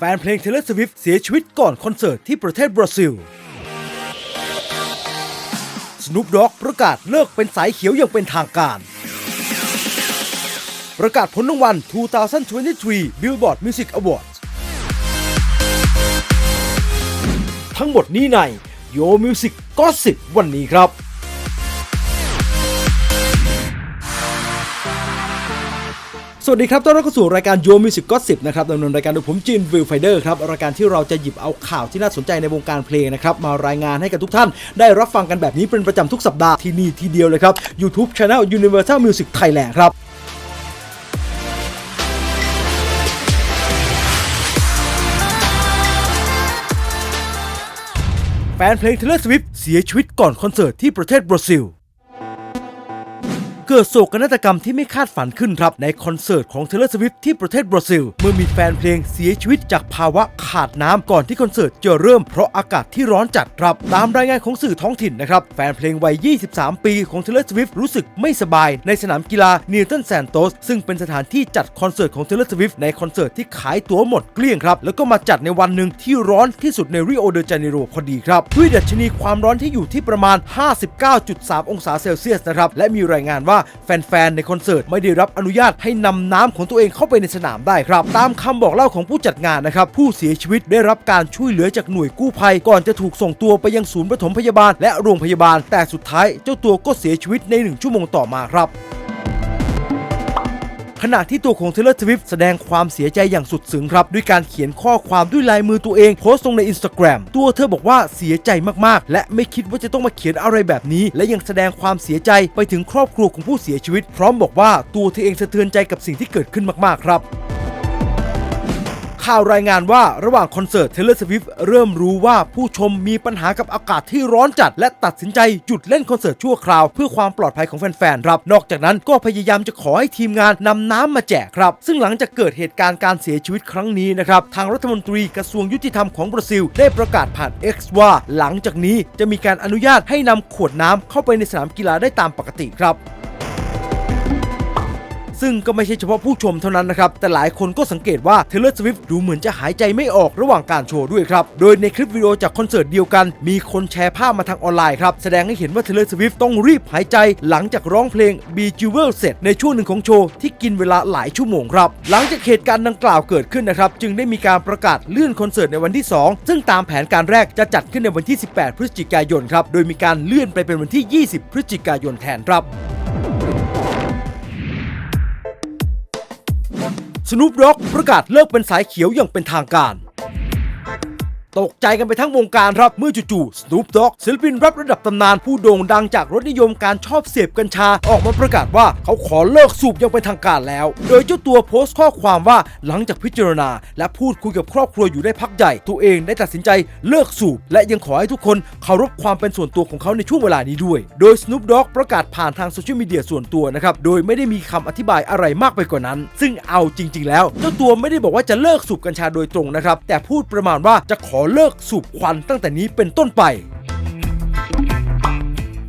แฟนเพลง Taylor Swift เสียชีวิตก่อนคอนเสิร์ตที่ประเทศบราซิล Snoop Dogg ประกาศเลิกเป็นสายเขียวอย่างเป็นทางการ ประกาศผลรางวัล 2023 Billboard Music Awards ทั้งหมดนี้ใน Yo Music Gossip วันนี้ครับ สวัสดีครับ ต้อนรับเข้าสู่รายการ Yo Music Gossip นะครับดำเนินรายการโดยผมจินวิลไฟเดอร์ครับ รายการที่เราจะหยิบเอาข่าวที่น่าสนใจในวงการเพลงนะครับ มารายงานให้กับทุกท่าน ได้รับฟังกันแบบนี้เป็นประจำทุกสัปดาห์ที่นี่ทีเดียวเลยครับ YouTube Channel Universal Music Thailand ครับแฟนเพลง Taylor Swift เสียชีวิตก่อนคอนเสิร์ตที่ประเทศบราซิล เกิดโศกนาฏกรรมที่ไม่คาดฝันขึ้นครับ ในคอนเสิร์ตของ Taylor Swift ที่ประเทศบราซิล เมื่อมีแฟนเพลงเสียชีวิตจากภาวะขาดน้ำก่อนที่คอนเสิร์ตจะเริ่มเพราะอากาศที่ร้อนจัดครับ ตามรายงานของสื่อท้องถิ่นนะครับ แฟนเพลงวัย 23 ปีของ Taylor Swift รู้สึกไม่สบายในสนามกีฬานิวตันแซนโตสซึ่งเป็นสถานที่จัดคอนเสิร์ตของ Taylor Swift ในคอนเสิร์ตที่ขายตั๋วหมดเกลี้ยงครับแล้วก็มาจัดในวันหนึ่งที่ร้อนที่สุดในริโอเดจาเนโรพอดีครับด้วยดัชนีความร้อนที่อยู่ที่ประมาณ 59.3 องศาเซลเซียสนะครับและมีรายงานว่าแฟนๆในคอนเสิร์ตไม่ได้รับอนุญาตให้นำน้ำของตัวเองเข้าไปในสนามได้ครับ ตามคำบอกเล่าของผู้จัดงานนะครับ ผู้เสียชีวิตได้รับการช่วยเหลือจากหน่วยกู้ภัย ก่อนจะถูกส่งตัวไปยังศูนย์ปฐมพยาบาลและโรงพยาบาล แต่สุดท้ายเจ้าตัวก็เสียชีวิตในหนึ่งชั่วโมงต่อมาครับ ขณะที่ตัวของเทเลอร์ทวิฟแสดงความเสียใจอย่างสุดซึ้งครับ ด้วยการเขียนข้อความด้วยลายมือตัวเองโพสต์ลงในอินสตาแกรมตัวเธอบอกว่าเสียใจมากๆ และไม่คิดว่าจะต้องมาเขียนอะไรแบบนี้ และยังแสดงความเสียใจไปถึงครอบครัวของผู้เสียชีวิต พร้อมบอกว่าตัวเธอเองสะเทือนใจกับสิ่งที่เกิดขึ้นมากๆครับ ข่าวรายงานว่าระหว่างคอนเสิร์ต Taylor Swift เริ่มรู้ว่าผู้ชมมีปัญหากับอากาศที่ร้อนจัด และตัดสินใจหยุดเล่นคอนเสิร์ตชั่วคราว เพื่อความปลอดภัยของแฟนๆครับ นอกจากนั้นก็พยายามจะขอให้ทีมงานนำน้ำมาแจกครับ ซึ่งหลังจากเกิดเหตุการณ์การเสียชีวิตครั้งนี้นะครับ ทางรัฐมนตรีกระทรวงยุติธรรมของบราซิล ได้ประกาศผ่าน X ว่า หลังจากนี้จะมีการอนุญาตให้นำขวดน้ำเข้าไปในสนามกีฬาได้ตามปกติครับ ซึ่งก็ไม่ใช่เฉพาะผู้ชมเท่านั้นนะครับ แต่หลายคนก็สังเกตว่า Taylor Swift ดูเหมือนจะหายใจไม่ออกระหว่างการโชว์ด้วยครับ โดยในคลิปวิดีโอจากคอนเสิร์ตเดียวกัน มีคนแชร์ภาพมาทางออนไลน์ครับ แสดงให้เห็นว่า Taylor Swift ต้องรีบหายใจหลังจากร้องเพลง Be Jewel เสร็จในช่วงหนึ่งของโชว์ที่กินเวลาหลายชั่วโมงครับหลังจากเหตุการณ์ดังกล่าวเกิดขึ้นนะครับจึงได้มีการประกาศเลื่อนคอนเสิร์ตในวันที่ 2 ซึ่งตามแผนการแรกจะจัดขึ้นในวันที่ 18 พฤศจิกายนครับโดยมีการเลื่อนไปเป็นวันที่ 20 พฤศจิกายนแทนครับ สนุปด็อกประกาศเลิกเป็นสายเขียวอย่างเป็นทางการ ตกใจกันไปทั้งวงการครับเมื่อจู่ๆ Snoop Dogg ศิลปินแรประดับตำนานผู้โด่งดังจากรสนิยมการชอบเสพกัญชาออกมาประกาศว่าเขาขอเลิกสูบอย่างเป็นทางการแล้ว โดยเจ้าตัวโพสต์ข้อความว่าหลังจากพิจารณา และพูดคุยกับครอบครัวอยู่ได้พักใหญ่ ตัวเองได้ตัดสินใจเลิกสูบ และยังขอให้ทุกคนเคารพความเป็นส่วนตัวของเขาในช่วงเวลานี้ด้วย โดย Snoop Dogg ประกาศผ่านทางโซเชียลมีเดียส่วนตัวนะครับโดยไม่ได้มีคำอธิบายอะไรมากไปกว่านั้น ซึ่งเอาจริง ๆ แล้ว เจ้าตัวไม่ได้บอกว่าจะเลิกสูบกัญชาโดยตรงนะครับแต่พูดประมาณว่าจะขอเลิกสูบควันตั้งแต่นี้เป็นต้นไป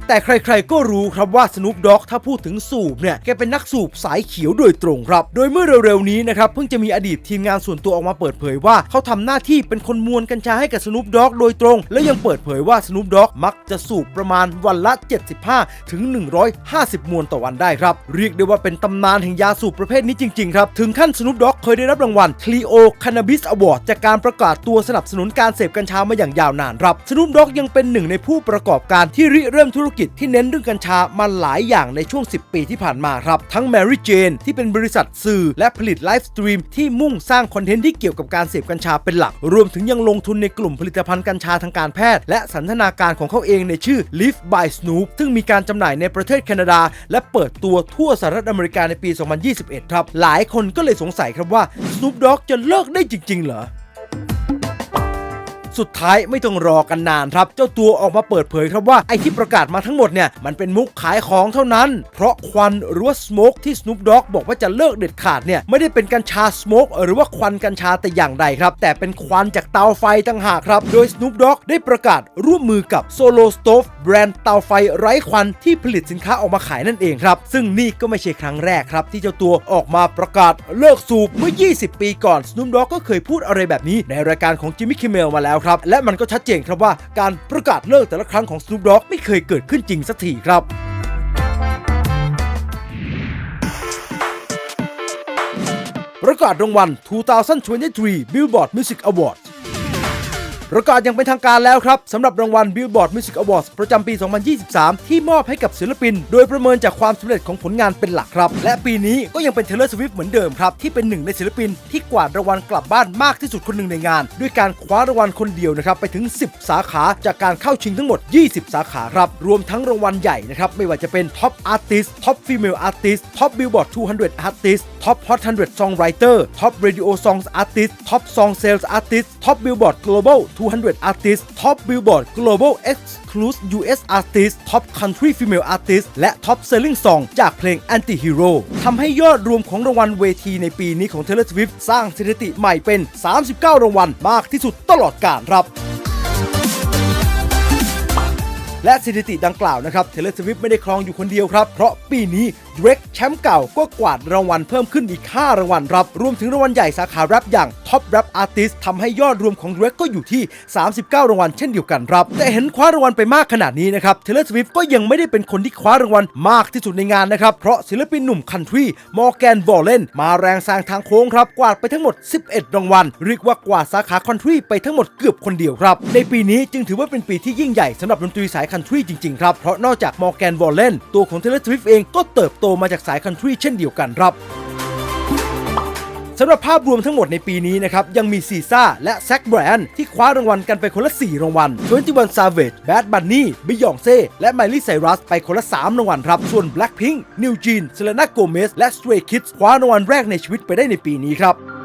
แต่ใครๆก็รู้ครับว่า Snoop Dogg ถ้าพูดถึงสูบเนี่ย แกเป็นนักสูบสายเขียวโดยตรงครับ โดยเมื่อเร็วๆนี้นะครับ เพิ่งจะมีอดีตทีมงานส่วนตัวออกมาเปิดเผยว่า เขาทำหน้าที่เป็นคนมวลกัญชาให้กับ Snoop Dogg โดยตรง และยังเปิดเผยว่า Snoop Dogg มักจะสูบประมาณวันละ 75 ถึง 150 มวนต่อวันได้ครับ เรียกได้ว่าเป็นตำนานแห่งยาสูบประเภทนี้จริงๆครับถึงขั้น Snoop Dogg เคยได้รับรางวัล Clio Cannabis Award จากการประกาศตัวสนับสนุนการเสพกัญชามาอย่างยาวนานครับ Snoop Dogg ยังเป็นหนึ่งในผู้ประกอบการที่ริเริ่มธุรกิจที่เน้นเรื่องกัญชามาหลายอย่างในช่วง 10 ปีที่ผ่านมาครับ ทั้ง Mary Jane ที่เป็นบริษัทสื่อและผลิตไลฟ์สตรีมที่มุ่งสร้างคอนเทนต์ที่เกี่ยวกับการเสพกัญชาเป็นหลัก รวมถึงยังลงทุนในกลุ่มผลิตภัณฑ์กัญชาทางการแพทย์ และสันทนาการของเขาเองในชื่อ Live by Snoop ซึ่งมีการจำหน่ายในประเทศแคนาดา และเปิดตัวทั่วสหรัฐอเมริกาในปี 2021 ครับ หลายคนก็เลยสงสัยครับว่า Snoop Dogg จะเลิกได้จริง ๆ เหรอ สุดท้ายไม่ต้องรอกันนานครับ เจ้าตัวออกมาเปิดเผยครับว่าไอที่ประกาศมาทั้งหมดเนี่ยมันเป็นมุกขายของเท่านั้น เพราะควันหรือว่าสโมกที่ Snoop d o g บอกว่าจะเลิกเด็ดขาดเนี่ยไม่ได้เป็นกัญชาสโมกหรือว่าควันกัญชาแต่อย่างใดครับ แต่เป็นควันจากเตาไฟต่างหากครับ โดย Snoop d o g ได้ประกาศร่วมมือกับ Solo Stove แบรนด์เตาไฟไร้ควันที่ผลิตสินค้าออกมาขายนั่นเองครับซึ่งนี่ก็ไม่ใช่ครั้งแรกครับ ที่เจ้าตัวออกมาประกาศเลิกสูบเมื่อ 20 ปีก่อน Snoop d o g ก็เคยพูดอะไรแบบนี้ในรายการของ Jimmy Kimmel มาแล้วครับ และมันก็ชัดเจนครับว่าการประกาศเลิกแต่ละครั้งของ Snoop Dogg ไม่เคยเกิดขึ้นจริงสักทีครับประกาศรางวัล 2023 Billboard Music Awards ประกาศอย่างเป็นทางการแล้วครับสำหรับรางวัล Billboard Music Awards ประจำปี 2023 ที่มอบให้กับศิลปิน โดยประเมินจากความสำเร็จของผลงานเป็นหลักครับ และปีนี้ก็ยังเป็น Taylor Swift เหมือนเดิมครับ ที่เป็นหนึ่งในศิลปินที่กวาดรางวัลกลับบ้านมากที่สุดคนหนึ่งในงาน ด้วยการคว้ารางวัลคนเดียวนะครับไปถึง 10 สาขาจากการเข้าชิงทั้งหมด 20 สาขาครับรวมทั้งรางวัลใหญ่นะครับไม่ว่าจะเป็น Top Artist Top Female Artist Top Billboard 200 Artist Top Hot 100 Songwriter Top Radio Songs Artist Top Song Sales Artist Top Billboard Global 200 Artists Top Billboard Global Exclusive US Artists Top Country Female Artists และ Top Selling Song จากเพลง Anti-Hero ทำให้ยอดรวมของรางวัลเวทีในปีนี้ของ Taylor Swift สร้างสถิติใหม่เป็น 39 รางวัลมากที่สุดตลอดกาลครับ และสถิติดังกล่าวนะครับ Taylor Swift ไม่ได้ครองอยู่คนเดียวครับ เพราะปีนี้ Drake แชมป์เก่าก็กวาดรางวัลเพิ่มขึ้นอีก 5 รางวัลครับ รวมถึงรางวัลใหญ่สาขาแรปอย่าง Top Rap Artist ทำให้ยอดรวมของ Drake ก็อยู่ที่ 39 รางวัลเช่นเดียวกันครับ แต่เห็นคว้ารางวัลไปมากขนาดนี้นะครับ Taylor Swift ก็ยังไม่ได้เป็นคนที่คว้ารางวัลมากที่สุดในงานนะครับ เพราะศิลปินหนุ่มคันทรีมอร์แกนวอลเลนมาแรงแซงทางโค้งครับกวาดไปทั้งหมด 11 รางวัลเรียกว่ากวาดสาขาคันทรีไปทั้งหมดเกือบคนเดียวครับในปีนี้จึงถือว่าเป็นปีที่ยิ่งใหญ่สำหรับดนตรีสายคันทรีจริง ๆ ครับ เพราะนอกจากมอร์แกนวอลเลนตัวของ Taylor Swift เองก็เติบโตมาจากสายคันทรีเช่นเดียวกันครับสำหรับภาพรวมทั้งหมดในปีนี้นะครับ ยังมีซีซ่าและแซคแบรนด์ที่คว้ารางวัลกันไปคนละ 4 รางวัล21 Savage Bad Bunny Beyonce และ Miley Cyrus ไปคนละ 3 รางวัลครับ ส่วน Blackpink New Jeans Selena Gomez และ Stray Kids คว้ารางวัลแรกในชีวิตไปได้ในปีนี้ครับ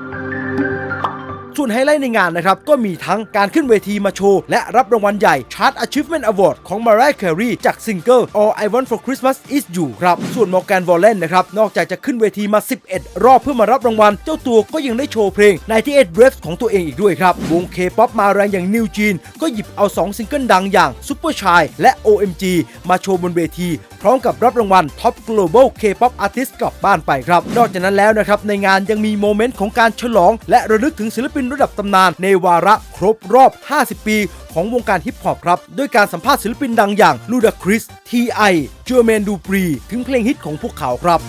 ส่วนไฮไลท์ในงานนะครับ ก็มีทั้งการขึ้นเวทีมาโชว์ และรับรางวัลใหญ่ Chart Achievement Award ของ Mariah Carey จากซิงเกิล All I Want for Christmas Is You ครับ ส่วน Morgan Wallen นะครับ นอกจากจะขึ้นเวทีมา 11 รอบเพื่อมารับรางวัล เจ้าตัวก็ยังได้โชว์เพลง98 Breaths ของตัวเองอีกด้วยครับ วง K-POP มาแรงอย่าง New Jean ก็หยิบเอา 2 ซิงเกิลดังอย่าง Super Shy และ OMG มาโชว์บนเวที พร้อมกับรับรางวัล Top Global K-POP Artist กลับบ้านไปครับ นอกจากนั้นแล้วนะครับในงานยังมีโมเมนต์ของการฉลอง และระลึกถึงศิลปินระดับตำนานในวาระครบรอบ 50 ปี ของวงการฮิปฮอปครับ ด้วยการสัมภาษณ์ศิลปินดังอย่างลูดาคริสทีไอเจอร์แมนดูปรี ถึงเพลงฮิตของพวกเขาครับ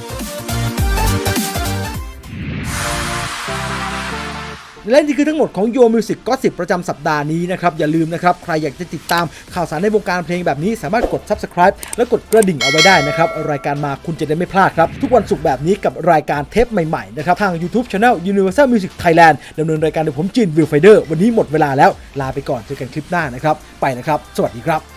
และนี่คือทั้งหมดของ Yo Music ก็สิบประจำสัปดาห์นี้นะครับ อย่าลืมนะครับ ใครอยากจะติดตามข่าวสารในวงการเพลงแบบนี้สามารถกด Subscribe และกดกระดิ่งเอาไว้ได้นะครับ รายการมาคุณจะได้ไม่พลาดครับ ทุกวันศุกร์แบบนี้กับรายการเทปใหม่ๆนะครับ ทาง YouTube Channel Universal Music Thailand ดำเนินรายการโดยผมจินวิวไฟเดอร์วันนี้หมดเวลาแล้วลาไปก่อนเจอกันคลิปหน้านะครับไปนะครับ สวัสดีครับ